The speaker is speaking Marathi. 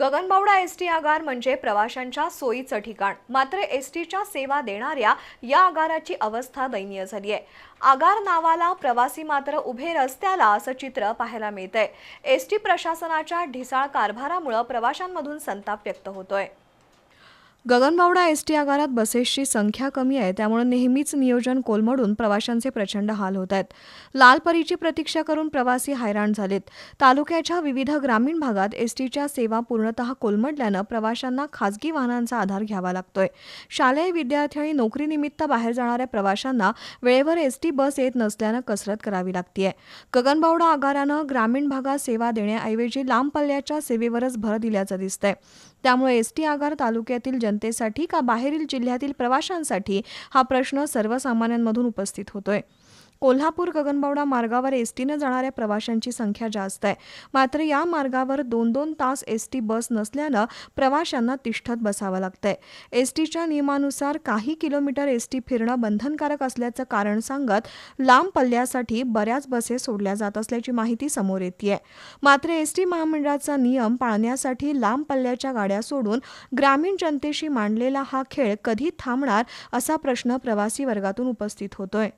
गगनबावडा एस टी आगार म्हणजे प्रवाशांच्या सोयीचं ठिकाण. मात्र एस टीच्या सेवा देणाऱ्या या आगाराची अवस्था दयनीय झाली आहे. आगार नावाला प्रवासी मात्र उभे रस्त्याला असं चित्र पाहायला मिळतंय. एस टी प्रशासनाच्या ढिसाळ कारभारामुळे प्रवाशांमधून संताप व्यक्त होतोय. गगनबावडा एस टी आगारात बसेसची संख्या कमी आहे त्यामुळे नेहमीच नियोजन कोलमडून प्रवाशांचे प्रचंड हाल होत आहेत. लालपरीची प्रतीक्षा करून प्रवासी हैराण झालेत. तालुक्याच्या विविध ग्रामीण भागात एस टीच्या सेवा पूर्णतः कोलमडल्यानं प्रवाशांना खासगी वाहनांचा आधार घ्यावा लागतोय. शालेय विद्यार्थी आणि नोकरीनिमित्त बाहेर जाणाऱ्या प्रवाशांना वेळेवर एस टी बस येत नसल्यानं कसरत करावी लागतीय. गगनबावडा आगारानं ग्रामीण भागात सेवा देण्याऐवजी लांब पल्ल्याच्या सेवेवरच भर दिल्याचं दिसतंय. त्यामुळे एस टी आगार तालुक्यातील जनतेसाठी का बाहेरील जिल्ह्यातील प्रवाशांसाठी हा प्रश्न सर्वसामान्यांमधून उपस्थित होतोय. कोल्हापूर गगनबावडा मार्गावर एसटीनं जाणाऱ्या प्रवाशांची संख्या जास्त आहे. मात्र या मार्गावर दोन दोन तास एस टी बस नसल्यानं प्रवाशांना तिष्ठत बसावं लागतंय. एस टीच्या नियमानुसार काही किलोमीटर एस टी फिरणं बंधनकारक असल्याचं कारण सांगत लांब पल्ल्यासाठी बऱ्याच बसेस सोडल्या जात असल्याची माहिती समोर येते मात्र एस टी महामंडळाचा नियम पाळण्यासाठी लांब पल्ल्याच्या गाड्या सोडून ग्रामीण जनतेशी मांडलेला हा खेळ कधी थांबणार असा प्रश्न प्रवासी वर्गातून उपस्थित होतोय.